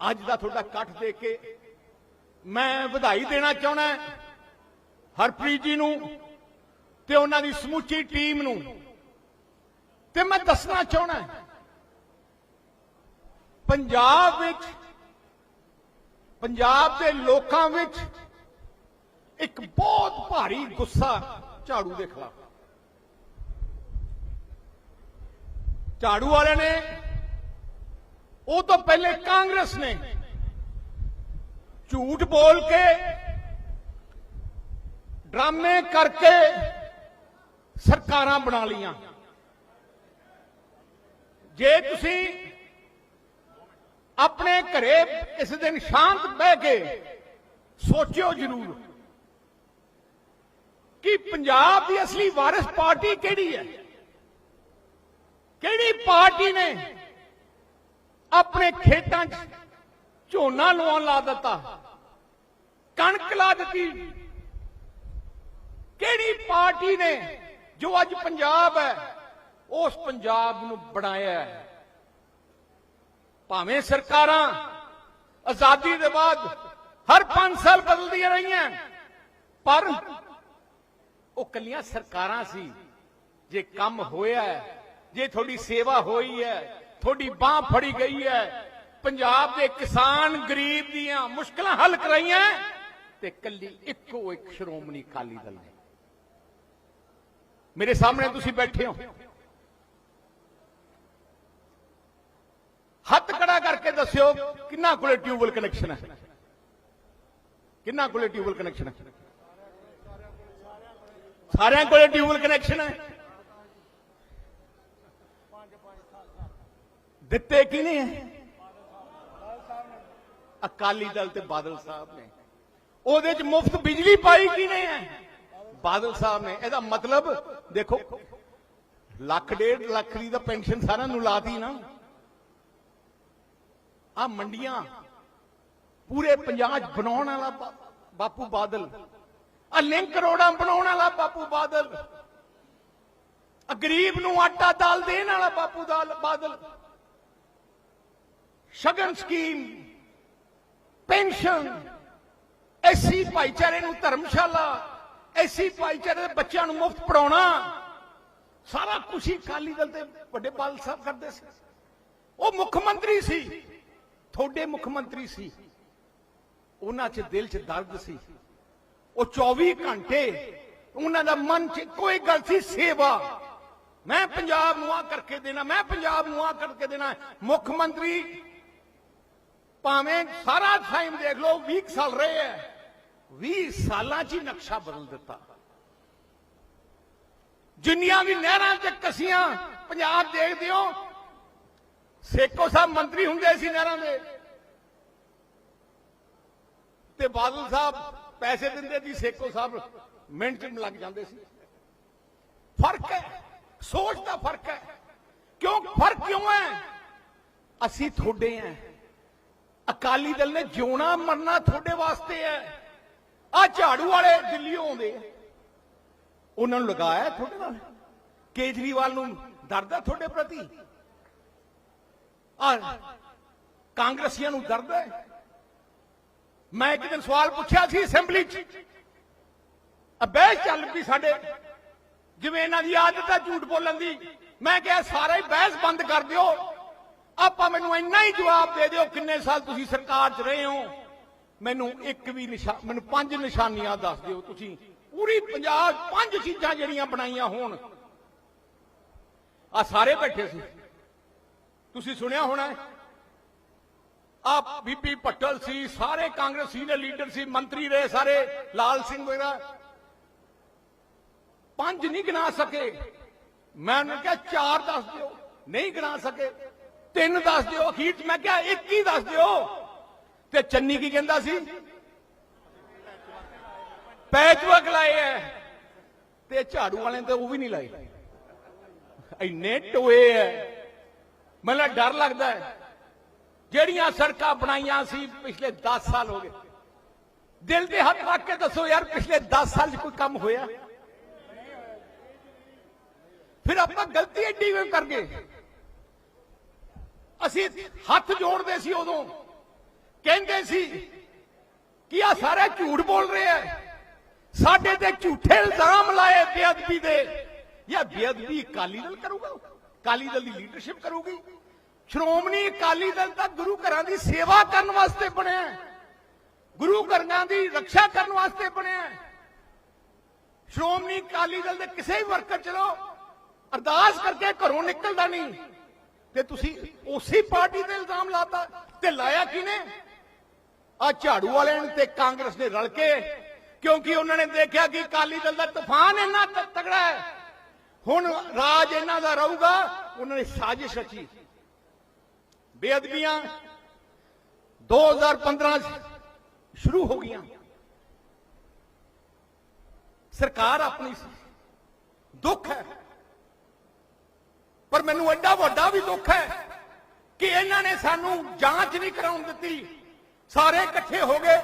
ਅੱਜ ਦਾ ਤੁਹਾਡਾ ਇਕੱਠ ਦੇਖ ਕੇ ਮੈਂ ਵਧਾਈ ਦੇਣਾ ਚਾਹਣਾ ਹਰਪ੍ਰੀਤ ਜੀ ਨੂੰ ਤੇ ਉਹਨਾਂ ਦੀ ਸਮੁੱਚੀ ਟੀਮ ਨੂੰ। ਤੇ ਮੈਂ ਦੱਸਣਾ ਚਾਹਣਾ ਪੰਜਾਬ ਵਿੱਚ, ਪੰਜਾਬ ਦੇ ਲੋਕਾਂ ਵਿੱਚ ਇੱਕ ਬਹੁਤ ਭਾਰੀ ਗੁੱਸਾ ਝਾੜੂ ਦੇ ਖਿਲਾਫ। ਝਾੜੂ ਵਾਲਿਆਂ ਨੇ ਉਹ ਤੋਂ ਪਹਿਲੇ ਕਾਂਗਰਸ ਨੇ। ਝੂਠ ਬੋਲ ਕੇ, ਡਰਾਮੇ ਕਰਕੇ ਸਰਕਾਰਾਂ ਬਣਾ ਲੀਆਂ ਜੇ ਤੁਸੀਂ ਆਪਣੇ ਘਰੇ ਇਸ ਦਿਨ ਸ਼ਾਂਤ ਬਹਿ ਕੇ ਸੋਚਿਓ ਜ਼ਰੂਰ ਕਿ ਪੰਜਾਬ ਦੀ ਅਸਲੀ ਵਾਰਿਸ ਪਾਰਟੀ ਕਿਹੜੀ ਹੈ? ਕਿਹੜੀ ਪਾਰਟੀ ਨੇ ਆਪਣੇ ਖੇਤਾਂ 'ਚ ਝੋਨਾ ਲਵਾਉਣ ਲਾ ਦਿੱਤਾ। ਕਣਕ ਲਾ ਦਿੱਤੀ। ਕਿਹੜੀ ਪਾਰਟੀ ਨੇ ਜੋ ਅੱਜ ਪੰਜਾਬ ਹੈ, ਉਸ ਪੰਜਾਬ ਨੂੰ ਬਣਾਇਆ ਹੈ। ਭਾਵੇਂ ਸਰਕਾਰਾਂ ਆਜ਼ਾਦੀ ਦੇ ਬਾਅਦ ਹਰ 5 ਸਾਲ ਬਦਲਦੀਆਂ ਰਹੀਆਂ, ਪਰ ਉਹ ਕੱਲੀਆਂ ਸਰਕਾਰਾਂ ਸੀ। ਜੇ ਕੰਮ ਹੋਇਆ ਜੇ ਤੁਹਾਡੀ ਸੇਵਾ ਹੋਈ ਹੈ ਤੁਹਾਡੀ ਬਾਹ ਫੜੀ ਗਈ ਹੈ। ਪੰਜਾਬ ਦੇ ਕਿਸਾਨ ਗਰੀਬ ਦੀਆਂ ਮੁਸ਼ਕਲਾਂ ਹੱਲ ਕਰਾਈਆਂ ਤੇ ਕੱਲੀ ਇੱਕੋ ਇੱਕ ਸ਼੍ਰੋਮਣੀ ਅਕਾਲੀ ਦਲ ਨੇ। ਮੇਰੇ ਸਾਹਮਣੇ ਤੁਸੀਂ ਬੈਠੇ ਹੋ। ਹੱਥ ਖੜਾ ਕਰਕੇ ਦੱਸਿਓ ਕਿੰਨਾ ਕੋਲੇ ਟਿਊਬਲ ਕਨੈਕਸ਼ਨ ਹੈ। ਕਿੰਨਾ ਕੋਲੇ ਟਿਊਬਲ ਕਨੈਕਸ਼ਨ ਹੈ। ਸਾਰਿਆਂ ਕੋਲੇ ਟਿਊਬਲ ਕਨੈਕਸ਼ਨ ਹੈ। ਦਿੱਤੇ ਕਿਨੇ ਹੈ ਅਕਾਲੀ ਦਲ ਤੇ ਬਾਦਲ ਸਾਹਿਬ ਨੇ। ਉਹਦੇ ਚ ਮੁਫਤ ਬਿਜਲੀ ਪਾਈ ਕਿਨੇ ਹੈ? ਬਾਦਲ ਸਾਹਿਬ ਨੇ। ਇਹਦਾ ਮਤਲਬ ਦੇਖੋ, ਲੱਖ ਡੇਢ ਲੱਖ ਦੀ ਤਾਂ ਪੈਨਸ਼ਨ ਸਾਰਿਆਂ ਨੂੰ ਲਾਤੀ ਨਾ। ਆ ਮੰਡੀਆਂ ਪੂਰੇ ਪੰਜਾਬ ਬਣਾਉਣ ਵਾਲਾ ਬਾਪੂ ਬਾਦਲ। ਆ ਲਿੰਕ ਰੋਡਾਂ ਬਣਾਉਣ ਵਾਲਾ ਬਾਪੂ ਬਾਦਲ। ਆ ਗਰੀਬ ਨੂੰ ਆਟਾ ਦਾਲ ਦੇਣ ਵਾਲਾ ਬਾਪੂ ਦਾਲ ਬਾਦਲ। ਸ਼ਗਨ ਸਕੀਮ, ਪੈਨਸ਼ਨ, ਐਸੀ ਭਾਈਚਾਰੇ ਨੂੰ ਧਰਮਸ਼ਾਲਾ, ਐਸੀ ਭਾਈਚਾਰੇ ਦੇ ਬੱਚਿਆਂ ਨੂੰ ਮੁਫਤ ਪੜਾਉਣਾ ਸਾਰਾ ਕੁਝ ਹੀ ਅਕਾਲੀ ਦਲ ਤੇ ਵੱਡੇ ਬਾਲ ਸਾਹਿਬ ਕਰਦੇ ਸੀ। ਉਹ ਮੁੱਖ ਮੰਤਰੀ ਸੀ, ਤੁਹਾਡੇ ਮੁੱਖ ਮੰਤਰੀ ਸੀ। ਉਹਨਾਂ 'ਚ ਦਿਲ 'ਚ ਦਰਦ ਸੀ। ਉਹ 24 ਘੰਟੇ ਉਹਨਾਂ ਦਾ ਮਨ 'ਚ ਕੋਈ ਗੱਲ ਸੀ, ਸੇਵਾ। ਮੈਂ ਪੰਜਾਬ ਨੂੰ ਆ ਕਰਕੇ ਦੇਣਾ, ਮੈਂ ਪੰਜਾਬ ਨੂੰ ਆ ਕਰਕੇ ਦੇਣਾ। ਮੁੱਖ ਮੰਤਰੀ ਭਾਵੇਂ ਸਾਰਾ ਟਾਈਮ ਦੇਖ ਲਓ 20 ਸਾਲ ਰਹੇ ਹੈ। 20 ਸਾਲਾਂ 'ਚ ਹੀ ਨਕਸ਼ਾ ਬਦਲ ਦਿੱਤਾ। ਜਿੰਨੀਆਂ ਵੀ ਨਹਿਰਾਂ 'ਚ ਕਸੀਆਂ, ਪੰਜਾਬ ਦੇਖਦੇ ਹੋ ਸੇਕੋ ਸਾਹਿਬ ਮੰਤਰੀ ਹੁੰਦੇ ਸੀ ਨਹਿਰਾਂ ਦੇ। ਤੇ ਬਾਦਲ ਸਾਹਿਬ ਪੈਸੇ ਦਿੰਦੇ ਸੀ ਸੇਕੋ ਸਾਹਿਬ ਮਿੰਟ 'ਚ ਲੱਗ ਜਾਂਦੇ ਸੀ। ਫ਼ਰਕ ਹੈ, ਸੋਚ ਦਾ ਫ਼ਰਕ ਹੈ। ਕਿਉਂ ਫ਼ਰਕ ਕਿਉਂ ਹੈ? ਅਸੀਂ ਤੁਹਾਡੇ ਹਾਂ। ਅਕਾਲੀ ਦਲ ਨੇ ਜਿਉਣਾ ਮਰਨਾ ਤੁਹਾਡੇ ਵਾਸਤੇ ਹੈ। ਆ ਝਾੜੂ ਵਾਲੇ ਦਿੱਲੀੋਂ ਆਉਂਦੇ ਉਹਨਾਂ ਨੂੰ ਲਗਾਇਆ ਤੁਹਾਡੇ ਨਾਲ? ਕੇਜਰੀਵਾਲ ਨੂੰ ਦਰਦ ਹੈ ਤੁਹਾਡੇ ਪ੍ਰਤੀ? ਆ ਕਾਂਗਰਸੀਆਂ ਨੂੰ ਦਰਦ ਹੈ? ਮੈਂ ਇੱਕ ਦਿਨ ਸਵਾਲ ਪੁੱਛਿਆ ਸੀ ਅਸੈਂਬਲੀ 'ਚ। ਅਬੇ ਚੱਲ ਵੀ ਸਾਡੇ। ਜਿਵੇਂ ਇਹਨਾਂ ਦੀ ਆਦਤ ਹੈ ਝੂਠ ਬੋਲਣ ਦੀ। ਮੈਂ ਕਿਹਾ, ਸਾਰਾ ਹੀ ਬਹਿਸ ਬੰਦ ਕਰ ਦਿਓ। ਆਪਾਂ ਮੈਨੂੰ ਇੰਨਾ ਹੀ ਜਵਾਬ ਦੇ ਦਿਓ ਕਿੰਨੇ ਸਾਲ ਤੁਸੀਂ ਸਰਕਾਰ 'ਚ ਰਹੇ ਹੋ। ਮੈਨੂੰ ਇੱਕ ਵੀ ਨਿਸ਼ਾਨ ਮੈਨੂੰ ਪੰਜ ਨਿਸ਼ਾਨੀਆਂ ਦੱਸ ਦਿਓ ਤੁਸੀਂ। ਪੂਰੀ ਪੰਜਾਬ ਪੰਜ ਚੀਜ਼ਾਂ ਜਿਹੜੀਆਂ ਬਣਾਈਆਂ ਹੋਣ। ਆ ਸਾਰੇ ਬੈਠੇ ਸੀ। ਤੁਸੀਂ ਸੁਣਿਆ ਹੋਣਾ ਆ ਬੀਪੀ ਪਟਲ ਸੀ, ਸਾਰੇ ਕਾਂਗਰਸ ਸੀਨੀਅਰ ਲੀਡਰ ਸੀ, ਮੰਤਰੀ ਰਹੇ ਸਾਰੇ, ਲਾਲ ਸਿੰਘ ਵਗੈਰਾ। ਪੰਜ ਨਹੀਂ ਗਿਣਾ ਸਕੇ। ਮੈਂ ਉਹਨੂੰ ਕਿਹਾ ਚਾਰ ਦੱਸ ਦਿਓ। ਨਹੀਂ ਗਿਣਾ ਸਕੇ। ਤਿੰਨ ਦੱਸ ਦਿਓ, ਅਖੀਰ 'ਚ ਮੈਂ ਕਿਹਾ ਇੱਕ ਹੀ ਦੱਸ ਦਿਓ? ਤੇ ਚੰਨੀ ਕੀ ਕਹਿੰਦਾ ਸੀ? ਪੈਚਵਰਕ ਲਾਏ ਐ। ਤੇ ਝਾੜੂ ਵਾਲੇ ਤੇ ਉਹ ਵੀ ਨਹੀਂ ਲਾਏ। ਇੰਨੇ ਟੋਏ ਐ। ਮੈਨੂੰ ਡਰ ਲੱਗਦਾ ਹੈ ਜਿਹੜੀਆਂ ਸੜਕਾਂ ਬਣਾਈਆਂ ਸੀ ਪਿਛਲੇ 10 ਸਾਲ ਹੋ ਗਏ। ਦਿਲ ਦੇ ਹੱਥ ਰੱਖ ਕੇ ਦੱਸੋ ਯਾਰ, ਪਿਛਲੇ 10 ਸਾਲ 'ਚ ਕੋਈ ਕੰਮ ਹੋਇਆ? ਫਿਰ ਆਪਾਂ ਗਲਤੀ ਐਡੀ ਕਿਉਂ ਕਰ ਗਏ? ਅਸੀਂ ਹੱਥ ਜੋੜਦੇ ਸੀ ਉਦੋਂ। ਕਹਿੰਦੇ ਸੀ ਕਿ ਆ ਸਾਰੇ ਝੂਠ ਬੋਲ ਰਹੇ ਆ। ਸਾਡੇ ਤੇ ਝੂਠੇ ਇਲਜ਼ਾਮ ਲਾਏ ਬੇਅਦਬੀ ਦੇ। ਇਹ ਬੇਅਦਬੀ ਅਕਾਲੀ ਦਲ ਕਰੂਗਾ? ਅਕਾਲੀ ਦਲ ਦੀ ਲੀਡਰਸ਼ਿਪ ਕਰੂਗੀ? ਸ਼੍ਰੋਮਣੀ ਅਕਾਲੀ ਦਲ ਤਾਂ ਗੁਰੂ ਘਰਾਂ ਦੀ ਸੇਵਾ ਕਰਨ ਵਾਸਤੇ ਬਣਿਆ ਗੁਰੂ ਘਰਾਂ ਦੀ ਰੱਖਿਆ ਕਰਨ ਵਾਸਤੇ ਬਣਿਆ ਸ਼੍ਰੋਮਣੀ ਅਕਾਲੀ ਦਲ ਦੇ ਕਿਸੇ ਵੀ ਵਰਕਰ ਚਲੋ ਅਰਦਾਸ ਕਰਕੇ ਘਰੋਂ ਨਿਕਲਦਾ ਨਹੀਂ। ਤੇ ਤੁਸੀਂ ਉਸੇ ਪਾਰਟੀ ਤੇ ਇਲਜ਼ਾਮ ਲਾਤਾ ਤੇ ਲਾਇਆ ਕਿਨੇ ਆ ਝਾੜੂ ਵਾਲਿਆਂ ਨੇ ਤੇ ਕਾਂਗਰਸ ਨੇ ਰਲ ਕੇ, ਕਿਉਂਕਿ ਉਹਨਾਂ ਨੇ ਦੇਖਿਆ ਕਿ ਅਕਾਲੀ ਦਲ ਦਾ ਤੂਫਾਨ ਇੰਨਾ ਤਗੜਾ ਹੈ। ਹੁਣ ਰਾਜ ਇਹਨਾਂ ਦਾ ਰਹੂਗਾ, ਉਹਨਾਂ ਨੇ ਸਾਜ਼ਿਸ਼ ਰਚੀ। ਬੇਅਦਬੀਆਂ 2015 ਚ ਸ਼ੁਰੂ ਹੋ ਗਈਆਂ। ਸਰਕਾਰ ਆਪਣੀ ਸੀ। ਦੁੱਖ ਹੈ। ਪਰ ਮੈਨੂੰ ਐਡਾ ਵੱਡਾ ਵੀ ਦੁੱਖ ਹੈ ਕਿ ਇਹਨਾਂ ਨੇ ਸਾਨੂੰ ਜਾਂਚ ਨਹੀਂ ਕਰਾਉਣ ਦਿੱਤੀ। ਸਾਰੇ ਇਕੱਠੇ ਹੋ ਗਏ।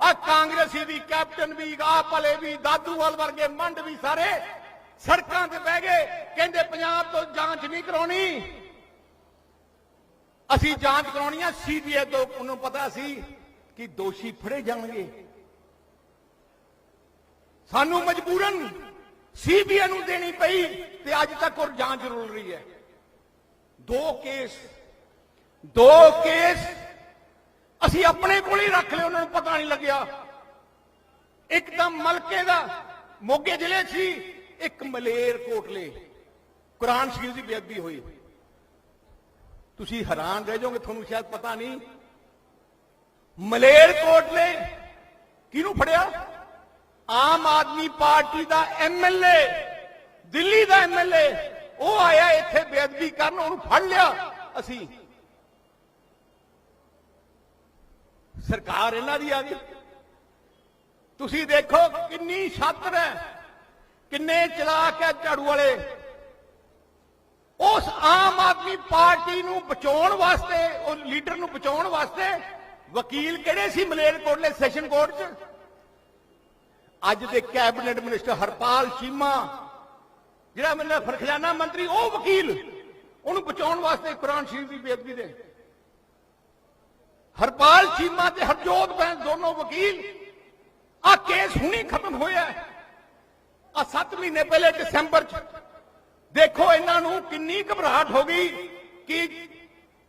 ਆ ਕਾਂਗਰਸੀ ਵੀ, ਕੈਪਟਨ ਵੀ ਆਪ ਵਾਲੇ ਵੀ, ਦਾਦੂਵਾਲ ਵਰਗੇ ਮੰਡ ਵੀ ਸਾਰੇ ਸੜਕਾਂ ਤੇ ਬਹਿ ਗਏ। ਕਹਿੰਦੇ ਪੰਜਾਬ ਤੋਂ ਜਾਂਚ ਨਹੀਂ ਕਰਾਉਣੀ। ਅਸੀਂ ਜਾਂਚ ਕਰਾਉਣੀ ਆ। ਸੀਬੀਆਈ ਤੋਂ ਉਹਨੂੰ ਪਤਾ ਸੀ ਕਿ ਦੋਸ਼ੀ ਫੜੇ ਜਾਣਗੇ। ਸਾਨੂੰ ਮਜਬੂਰਨ ਸੀਬੀਆਈ ਨੂੰ ਦੇਣੀ ਪਈ ਤੇ ਅੱਜ ਤੱਕ ਉਹ ਜਾਂਚ ਰੁਲ ਰਹੀ ਹੈ। ਦੋ ਕੇਸ ਦੋ ਕੇਸ ਅਸੀਂ ਆਪਣੇ ਕੋਲ ਹੀ ਰੱਖ ਲਏ, ਉਹਨਾਂ ਨੂੰ ਪਤਾ ਨਹੀਂ ਲੱਗਿਆ। ਇੱਕ ਤਾਂ ਮਲਕੇ ਦਾ ਮੋਗੇ ਜ਼ਿਲ੍ਹੇ 'ਚ ਸੀ ਇੱਕ ਮਲੇਰ ਕੋਟਲੇ ਕੁਰਾਨ ਸ਼ਰੀਫ ਦੀ ਬੇਅਦਬੀ ਹੋਈ। ਤੁਸੀਂ ਹੈਰਾਨ ਰਹਿ ਜਾਓਗੇ, ਤੁਹਾਨੂੰ ਸ਼ਾਇਦ ਪਤਾ ਨਹੀਂ। ਮਲੇਰ ਕੋਟਲੇ ਕਿਹਨੂੰ ਫੜਿਆ? ਆਮ ਆਦਮੀ ਪਾਰਟੀ ਦਾ ਐਮਐਲਏ ਦਿੱਲੀ ਦਾ ਐਮਐਲਏ ਉਹ ਆਇਆ ਇੱਥੇ ਬੇਅਦਬੀ ਕਰਨ, ਉਹਨੂੰ ਫੜ ਲਿਆ। ਅਸੀਂ ਸਰਕਾਰ ਇਹਨਾਂ ਦੀ ਆ ਗਈ। ਤੁਸੀਂ ਦੇਖੋ ਕਿੰਨੀ ਛਾਤਰ ਹੈ ਕਿੰਨੇ ਚਲਾਕ ਹੈ ਝਾੜੂ ਵਾਲੇ। ਉਸ ਆਮ ਆਦਮੀ ਪਾਰਟੀ ਨੂੰ ਬਚਾਉਣ ਵਾਸਤੇ, ਉਹ ਲੀਡਰ ਨੂੰ ਬਚਾਉਣ ਵਾਸਤੇ ਵਕੀਲ ਕਿਹੜੇ ਸੀ ਮਲੇਰਕੋਟਲੇ ਸੈਸ਼ਨ ਕੋਰਟ 'ਚ? ਅੱਜ ਦੇ ਕੈਬਨਿਟ ਮਿਨਿਸਟਰ ਹਰਪਾਲ ਚੀਮਾ, ਜਿਹੜਾ ਮੈਨੂੰ ਖਜ਼ਾਨਾ ਮੰਤਰੀ, ਉਹ ਵਕੀਲ, ਉਹਨੂੰ ਬਚਾਉਣ ਵਾਸਤੇ ਕੁਰਾਨ ਸ਼ਰੀਫ ਦੀ ਬੇਅਦਬੀ ਦੇ। ਹਰਪਾਲ ਚੀਮਾ ਤੇ ਹਰਜੋਤ ਬੈਂਸ ਦੋਨੋਂ ਵਕੀਲ, ਆ ਕੇਸ ਹੁਣੀ ਖਤਮ ਹੋਇਆ ਆ 7 ਮਹੀਨੇ ਪਹਿਲੇ ਦਸੰਬਰ ਚ, ਦੇਖੋ ਇਹਨਾਂ ਨੂੰ ਕਿੰਨੀ ਘਬਰਾਹਟ ਹੋ ਗਈ ਕਿ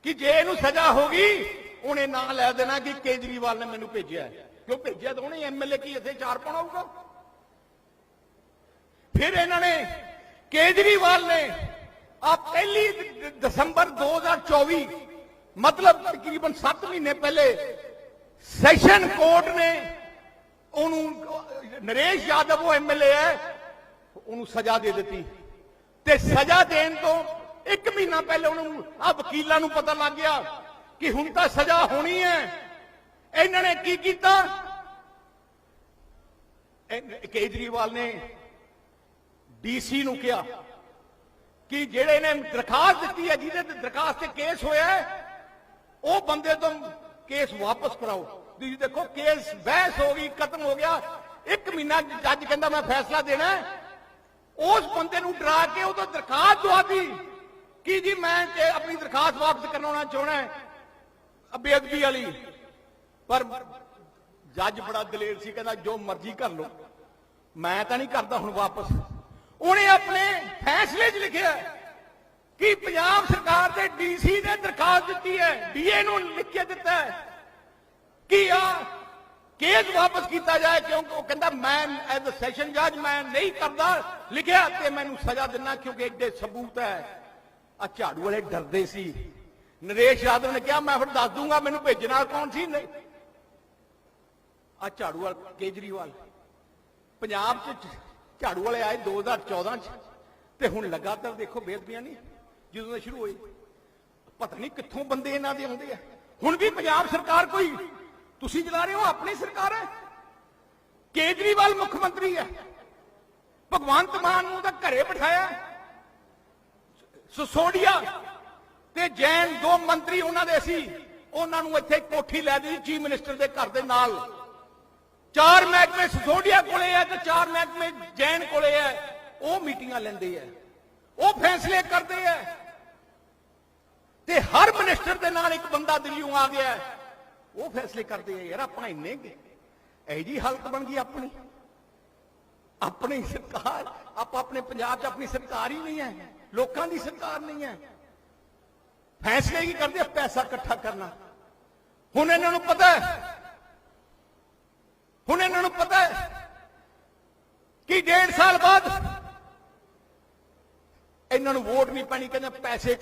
ਕਿ ਜੇ ਇਹਨੂੰ ਸਜ਼ਾ ਹੋ ਗਈ, ਉਹਨੇ ਨਾਂ ਲੈ ਦੇਣਾ ਕਿ ਕੇਜਰੀਵਾਲ ਨੇ ਮੈਨੂੰ ਭੇਜਿਆ ਕਿਉਂ ਭੇਜਿਆ ਤਾਂ ਉਹਨੇ ਐਮਐਲਏ ਕੀ ਇੱਥੇ ਚਾਰ ਪਾਉਣਾ ਫਿਰ ਇਹਨਾਂ ਨੇ ਕੇਜਰੀਵਾਲ ਨੇ ਆ ਪਹਿਲੀ ਦਸੰਬਰ 2024 ਮਤਲਬ ਤਕਰੀਬਨ 7 ਮਹੀਨੇ ਪਹਿਲੇ ਸੈਸ਼ਨ ਕੋਰਟ ਨੇ ਉਹਨੂੰ, ਨਰੇਸ਼ ਯਾਦਵ ਉਹ ਐਮਐਲਏ ਹੈ, ਉਹਨੂੰ ਸਜ਼ਾ ਦੇ ਦਿੱਤੀ। ਤੇ ਸਜ਼ਾ ਦੇਣ ਤੋਂ ਇੱਕ ਮਹੀਨਾ ਪਹਿਲੇ ਉਹਨੂੰ ਆ ਵਕੀਲਾਂ ਨੂੰ ਪਤਾ ਲੱਗ ਗਿਆ ਕਿ ਹੁਣ ਤਾਂ ਸਜ਼ਾ ਹੋਣੀ ਹੈ। ਇਹਨਾਂ ਨੇ ਕੀ ਕੀਤਾ? ਕੇਜਰੀਵਾਲ ਨੇ ਡੀਸੀ ਨੂੰ ਕਿਹਾ ਕਿ ਜਿਹੜੇ ਨੇ ਦਰਖਾਸਤ ਦਿੱਤੀ ਹੈ, ਜਿਹਦੇ ਤੇ ਦਰਖਾਸਤ ਤੇ ਕੇਸ ਹੋਇਆ ਉਹ ਬੰਦੇ ਤੋਂ ਕੇਸ ਵਾਪਸ ਕਰਾਓ। ਤੁਸੀਂ ਦੇਖੋ, ਕੇਸ ਬਹਿਸ ਹੋ ਗਈ, ਖਤਮ ਹੋ ਗਿਆ। ਇੱਕ ਮਹੀਨਾ ਜੱਜ ਕਹਿੰਦਾ, ਮੈਂ ਫੈਸਲਾ ਦੇਣਾ ਉਸ ਬੰਦੇ ਨੂੰ ਡਰਾ ਕੇ ਉਹ ਤੋਂ ਦਰਖਾਸਤ ਦਵਾਦੀ ਕਿ ਜੀ, ਮੈਂ ਆਪਣੀ ਦਰਖਾਸਤ ਵਾਪਸ ਕਰਵਾਉਣਾ ਚਾਹਣਾ ਹੈ, ਬੇਅਦਬੀ ਵਾਲੀ। ਪਰ ਜੱਜ ਬੜਾ ਦਲੇਰ ਸੀ, ਕਹਿੰਦਾ ਜੋ ਮਰਜ਼ੀ ਕਰ ਲਓ। ਮੈਂ ਤਾਂ ਨਹੀਂ ਕਰਦਾ ਹੁਣ ਵਾਪਸ। ਉਹਨੇ ਆਪਣੇ ਫੈਸਲੇ 'ਚ ਲਿਖਿਆ ਕਿ ਪੰਜਾਬ ਸਰਕਾਰ ਦੇ ਡੀਸੀ ਨੇ ਦਰਖਾਸਤ ਦਿੱਤੀ ਹੈ, ਡੀਏ ਨੂੰ ਲਿਖ ਕੇ ਦਿੱਤਾ ਹੈ ਕਿ ਆ ਕੇਸ ਵਾਪਸ ਕੀਤਾ ਜਾਏ, ਕਿਉਂਕਿ ਉਹ ਕਹਿੰਦਾ ਮੈਂ ਐਜ਼ ਅ ਸੈਸ਼ਨ ਜੱਜ ਮੈਂ ਨਹੀਂ ਕਰਦਾ ਲਿਖਿਆ ਤੇ ਮੈਨੂੰ ਸਜ਼ਾ ਦਿੰਨਾ, ਕਿਉਂਕਿ ਐਡੇ ਸਬੂਤ ਹੈ। ਆ ਝਾੜੂ ਵਾਲੇ ਡਰਦੇ ਸੀ। ਨਰੇਸ਼ ਯਾਦਵ ਨੇ ਕਿਹਾ, ਮੈਂ ਫਿਰ ਦੱਸ ਦੂੰਗਾ, ਮੈਨੂੰ ਭੇਜਣਾ ਕੌਣ ਸੀ? ਨਹੀਂ। ਆ ਝਾੜੂ ਵਾਲ, ਕੇਜਰੀਵਾਲ। ਪੰਜਾਬ ਚ ਝਾੜੂ ਵਾਲੇ ਆਏ 2014 ਚ, ਤੇ ਹੁਣ ਲਗਾਤਾਰ ਦੇਖੋ ਬੇਅਦਬੀਆਂ ਨਹੀਂ, ਜਦੋਂ ਦਾ ਸ਼ੁਰੂ ਹੋਈ ਪਤਾ ਨਹੀਂ ਕਿੱਥੋਂ ਬੰਦੇ ਇਹਨਾਂ ਦੇ ਆਉਂਦੇ ਆ। ਹੁਣ ਵੀ ਪੰਜਾਬ ਸਰਕਾਰ ਕੋਈ, ਤੁਸੀਂ ਚਲਾ ਰਹੇ ਹੋ, ਆਪਣੀ ਸਰਕਾਰ ਹੈ? ਕੇਜਰੀਵਾਲ ਮੁੱਖ ਮੰਤਰੀ ਹੈ। ਭਗਵੰਤ ਮਾਨ ਨੂੰ ਤਾਂ ਘਰੇ ਬਿਠਾਇਆ। ਸਸੋਡੀਆ ਤੇ ਜੈਨ ਦੋ ਮੰਤਰੀ ਉਹਨਾਂ ਦੇ ਸੀ। ਉਹਨਾਂ ਨੂੰ ਇੱਥੇ ਕੋਠੀ ਲੈ ਦਿੱਤੀ ਚੀਫ ਮਿਨਿਸਟਰ ਦੇ ਘਰ ਦੇ ਨਾਲ। ਚਾਰ ਮਹਿਕਮੇ ਸਸੋਡੀਆ ਕੋਲੇ ਹੈ ਤੇ ਚਾਰ ਮਹਿਕਮੇ ਜੈਨ ਕੋਲੇ ਹੈ ਉਹ ਮੀਟਿੰਗਾਂ ਲੈਂਦੇ ਆ। ਉਹ ਫੈਸਲੇ ਕਰਦੇ ਆ। ਤੇ ਹਰ ਮਿਨਿਸਟਰ ਦੇ ਨਾਲ ਇੱਕ ਬੰਦਾ ਦਿੱਲੀੋਂ ਆ ਗਿਆ। ਹੈ। ਉਹ ਫੈਸਲੇ ਕਰਦੇ ਆ, ਯਾਰ ਆਪਣਾ ਇੰਨੇ ਕੁ। ਇਹੋ ਜੀ ਹਾਲਤ ਬਣ ਗਈ ਆਪਣੀ। ਆਪਣੀ ਸਰਕਾਰ, ਆਪਾਂ ਆਪਣੇ ਪੰਜਾਬ 'ਚ ਆਪਣੀ ਸਰਕਾਰ ਹੀ ਨਹੀਂ ਹੈ, ਲੋਕਾਂ ਦੀ ਸਰਕਾਰ ਨਹੀਂ ਹੈ। ਫੈਸਲੇ ਕੀ ਕਰਦੇ ਆ? ਪੈਸਾ ਇਕੱਠਾ ਕਰਨਾ। ਹੁਣ ਇਹਨਾਂ ਨੂੰ ਪਤਾ ਹੈ ਹੁਣ ਇਹਨਾਂ ਨੂੰ ਪਤਾ ਹੈ ਕਿ ਡੇਢ ਸਾਲ ਬਾਅਦ ਇਹਨਾਂ ਨੂੰ ਵੋਟ ਨਹੀਂ ਪੈਣੀ, ਕਹਿੰਦੇ ਪੈਸੇ